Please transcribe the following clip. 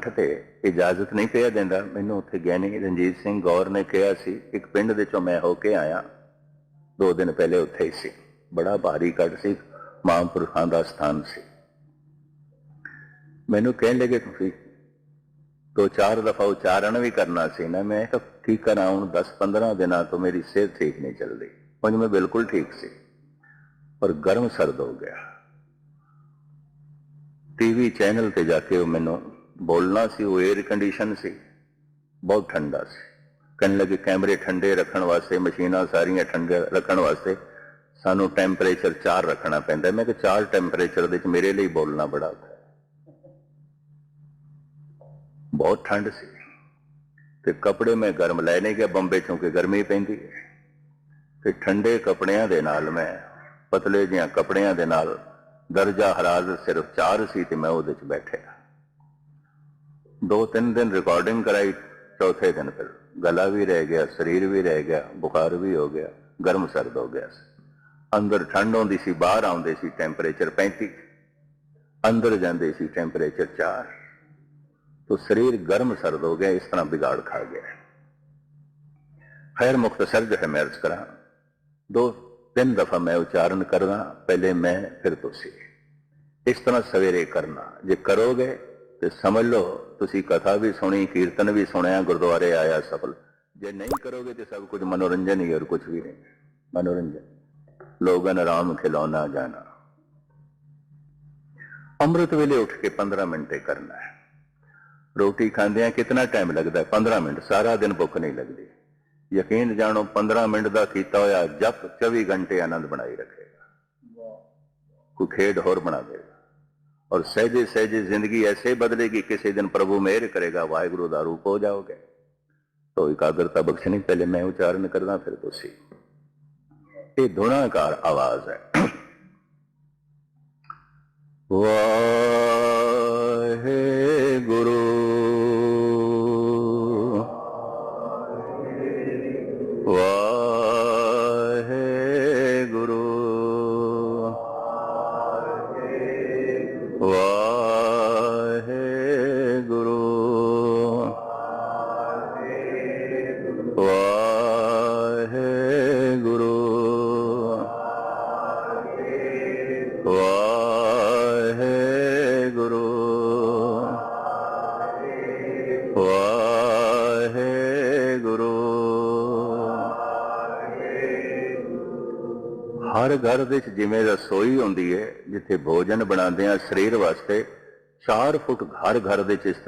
ਕੰਠ ਤੇ ਇਜਾਜ਼ਤ ਨਹੀਂ ਪਿਆ ਦਿੰਦਾ। ਮੈਨੂੰ ਉੱਥੇ ਗਿਆਨੀ ਰਣਜੀਤ ਸਿੰਘ ਗੌਰ ਨੇ ਕਿਹਾ ਸੀ, ਇੱਕ ਪਿੰਡ ਦੇ ਚੋਂ ਮੈਂ ਹੋ ਕੇ ਆਇਆ। ਦੋ ਦਿਨ ਪਹਿਲੇ ਉੱਥੇ ਹੀ ਸੀ। ਬੜਾ ਭਾਰੀ ਕੱਢ ਸੀ ਮਹਾਂਪੁਰਖਾਂ ਦਾ ਸਥਾਨ ਸੀ। ਮੈਨੂੰ ਕਹਿਣ ਲੱਗੇ, ਤੁਸੀਂ ਦੋ ਚਾਰ ਦਫਾ ਉਚਾਰਨ ਵੀ ਕਰਨਾ ਸੀ ਨਾ? ਮੈਂ ਕਿਹਾ ਠੀਕ ਕਰਾਂ? ਹੁਣ 10-15 ਦਿਨਾਂ ਤੋਂ ਮੇਰੀ ਸਿਹਤ ਠੀਕ ਨਹੀਂ ਚੱਲਦੀ। ਹੁਣ ਮੈਂ ਬਿਲਕੁਲ ਠੀਕ ਸੀ। ਪਰ ਗਰਮ ਸਰਦ ਹੋ ਗਿਆ। ਟੀਵੀ ਚੈਨਲ ਤੇ ਜਾ ਕੇ ਉਹ ਮੈਨੂੰ ਬੋਲਣਾ ਸੀ, ਉਹ 에ਅਰ ਕੰਡੀਸ਼ਨ ਸੀ, ਬਹੁਤ ਠੰਡਾ ਸੀ। ਕਹਿਣ ਲੱਗੇ, ਕੈਮਰੇ ਠੰਡੇ ਰੱਖਣ ਵਾਸਤੇ, ਮਸ਼ੀਨਾਂ ਸਾਰੀਆਂ ਠੰਡੇ ਰੱਖਣ ਵਾਸਤੇ, ਸਾਨੂੰ ਟੈਂਪਰੇਚਰ 4 ਰੱਖਣਾ ਪੈਂਦਾ ਮੈਂ ਕਿਹਾ 4 ਟੈਂਪਰੇਚਰ ਦੇ ਵਿੱਚ ਮੇਰੇ ਲਈ ਬੋਲਣਾ ਬੜਾ ਔਖਾ ਬਹੁਤ ਠੰਡ ਸੀ। ਤੇ ਕੱਪੜੇ ਮੈਂ ਗਰਮ, ਲੈ ਨਹੀਂ ਗਿਆ ਬੰਬੇ ਕਿਉਂਕਿ ਗਰਮੀ ਪੈਂਦੀ ਹੈ। ਤੇ ਠੰਡੇ ਕੱਪੜਿਆਂ ਦੇ ਨਾਲ ਮੈਂ, ਪਤਲੇ ਜਿਹਾ ਕੱਪੜਿਆਂ ਦੇ ਨਾਲ ਦਰਜਾ ਹਰਾਰਤ ਸਿਰਫ 4 ਸੀ ਤੇ ਮੈਂ ਉਹਦੇ ਚ ਬੈਠਿਆ। ਦੋ ਤਿੰਨ ਦਿਨ ਰਿਕਾਰਡਿੰਗ ਕਰਾਈ ਚੌਥੇ ਦਿਨ ਫਿਰ ਗਲਾ ਵੀ ਰਹਿ ਗਿਆ ਸਰੀਰ ਵੀ ਰਹਿ ਗਿਆ ਬੁਖਾਰ ਵੀ ਹੋ ਗਿਆ ਗਰਮ ਸਰਦ ਹੋ ਗਿਆ ਸੀ ਅੰਦਰ ਠੰਡ ਹੁੰਦੀ ਸੀ ਬਾਹਰ ਆਉਂਦੇ ਸੀ ਟੈਂਪਰੇਚਰ 35 ਅੰਦਰ ਜਾਂਦੇ ਸੀ ਟੈਂਪਰੇਚਰ 4 तो शरीर गर्म सर्द हो गया इस तरह बिगाड़ खा गया खैर मुख्तसर जो है मैं अर्ज करा दो तीन दफा मैं उच्चारण करना पहले मैं फिर तुसी इस तरह सवेरे करना जे करोगे ਤੇ ਸਮਝ ਲਓ ਤੁਸੀਂ ਕਥਾ ਵੀ ਸੁਣੀ ਕੀਰਤਨ ਵੀ ਸੁਣਿਆ ਗੁਰਦੁਆਰੇ ਆਇਆ ਸਫਲ। ਜੇ ਨਹੀਂ ਕਰੋਗੇ ਤੇ ਸਭ ਕੁਝ ਮਨੋਰੰਜਨ ਹੀ ਔਰ ਕੁਝ ਵੀ ਨਹੀਂ। ਮਨੋਰੰਜਨ। ਲੋਗਨ ਆਰਾਮ ਖਿਲਾਉਣਾ ਜਾਣਾ। ਅੰਮ੍ਰਿਤ ਵੇਲੇ ਉੱਠ ਕੇ 15 ਮਿੰਟੇ ਕਰਨਾ ਹੈ। ਰੋਟੀ ਖਾਂਦਿਆਂ ਕਿੰਨਾ ਟਾਈਮ ਲੱਗਦਾ 15 ਮਿੰਟ। ਸਾਰਾ ਦਿਨ ਭੁੱਖ ਨਹੀਂ ਲੱਗਦੀ। ਯਕੀਨ ਜਾਣੋ 15 ਮਿੰਟ ਦਾ ਕੀਤਾ ਹੋਇਆ ਜਪ 24 ਘੰਟੇ ਆਨੰਦ ਬਣਾਈ ਰੱਖੇਗਾ। ਕੋਈ ਖੇਡ ਹੋਰ ਬਣਾ ਦੇਗਾ ਔਰ ਸਹਿਜੇ ਸਹਿਜੇ ਜ਼ਿੰਦਗੀ ਐਸੇ ਬਦਲੇਗੀ, ਕਿਸੇ ਦਿਨ ਪ੍ਰਭੂ ਮਿਹਰ ਕਰੇਗਾ, ਵਾਹਿਗੁਰੂ ਦਾ ਰੂਪ ਹੋ ਜਾਓਗੇ। ਤੋ ਇਕਾਗਰਤਾ ਬਖਸ਼ਣੀ, ਪਹਿਲੇ ਮੈਂ ਉਚਾਰਨ ਕਰਦਾ, ਫਿਰ ਤੁਸੀਂ। ਇਹ ਧੁਨਾਕਾਰ ਆਵਾਜ਼ ਹੈ। ਵਾਹਿਗੁਰੂ ਵਾਹਿਗੁਰੂ। ਵਾਹਿਗੁਰੂ। ਵਾਹਿਗੁਰੂ। ਹਰ ਘਰ ਵਿੱਚ ਜਿਵੇਂ ਰਸੋਈ ਹੁੰਦੀ ਹੈ ਜਿੱਥੇ ਭੋਜਨ ਬਣਾਉਂਦੇ ਆ ਸਰੀਰ ਵਾਸਤੇ 4 ਫੁੱਟ ਹਰ ਘਰ ਦੇ ਵਿੱਚ ਇਸ